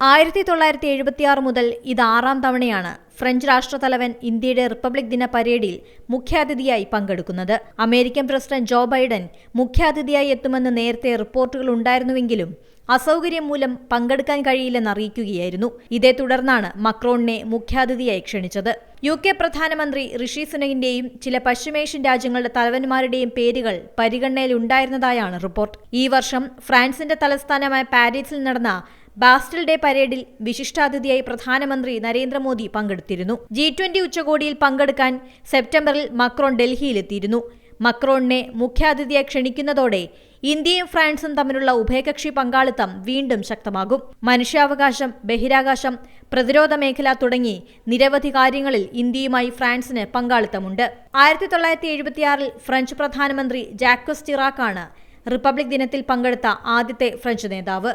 ആയിരത്തി തൊള്ളായിരത്തി എഴുപത്തിയാറ് മുതൽ ഇത് ആറാം തവണയാണ് ഫ്രഞ്ച് രാഷ്ട്രതലവൻ ഇന്ത്യയുടെ റിപ്പബ്ലിക് ദിന പരേഡിൽ മുഖ്യാതിഥിയായി പങ്കെടുക്കുന്നത്. അമേരിക്കൻ പ്രസിഡന്റ് ജോ ബൈഡൻ മുഖ്യാതിഥിയായി എത്തുമെന്ന് നേരത്തെ റിപ്പോർട്ടുകൾ ഉണ്ടായിരുന്നുവെങ്കിലും അസൗകര്യം മൂലം പങ്കെടുക്കാൻ കഴിയില്ലെന്ന് അറിയിക്കുകയായിരുന്നു. ഇതേ തുടർന്നാണ് മക്രോണിനെ മുഖ്യാതിഥിയായി ക്ഷണിച്ചത്. യു കെ പ്രധാനമന്ത്രി ഋഷി സുനകിന്റെയും ചില പശ്ചിമേഷ്യൻ രാജ്യങ്ങളുടെ തലവന്മാരുടെയും പേരുകൾ പരിഗണനയിലുണ്ടായിരുന്നതായാണ് റിപ്പോർട്ട്. ഈ വർഷം ഫ്രാൻസിന്റെ തലസ്ഥാനമായ പാരീസിൽ നടന്ന ബാസ്റ്റൽ ഡേ പരേഡിൽ വിശിഷ്ടാതിഥിയായി പ്രധാനമന്ത്രി നരേന്ദ്രമോദി പങ്കെടുത്തിരുന്നു. ജി ട്വന്റി ഉച്ചകോടിയിൽ പങ്കെടുക്കാൻ സെപ്റ്റംബറിൽ മക്രോൺ ഡൽഹിയിലെത്തിയിരുന്നു. മക്രോണിനെ മുഖ്യാതിഥിയായി ക്ഷണിക്കുന്നതോടെ ഇന്ത്യയും ഫ്രാൻസും തമ്മിലുള്ള ഉഭയകക്ഷി പങ്കാളിത്തം വീണ്ടും ശക്തമാകും. മനുഷ്യാവകാശം ബഹിരാകാശം പ്രതിരോധ മേഖല തുടങ്ങി നിരവധി കാര്യങ്ങളിൽ ഇന്ത്യയുമായി ഫ്രാൻസിന് പങ്കാളിത്തമുണ്ട്. ആയിരത്തി തൊള്ളായിരത്തി എഴുപത്തിയാറിൽ ഫ്രഞ്ച് പ്രധാനമന്ത്രി ജാക്വസ് ചിറാക്കാണ് റിപ്പബ്ലിക് ദിനത്തിൽ പങ്കെടുത്ത ആദ്യത്തെ ഫ്രഞ്ച് നേതാവ്.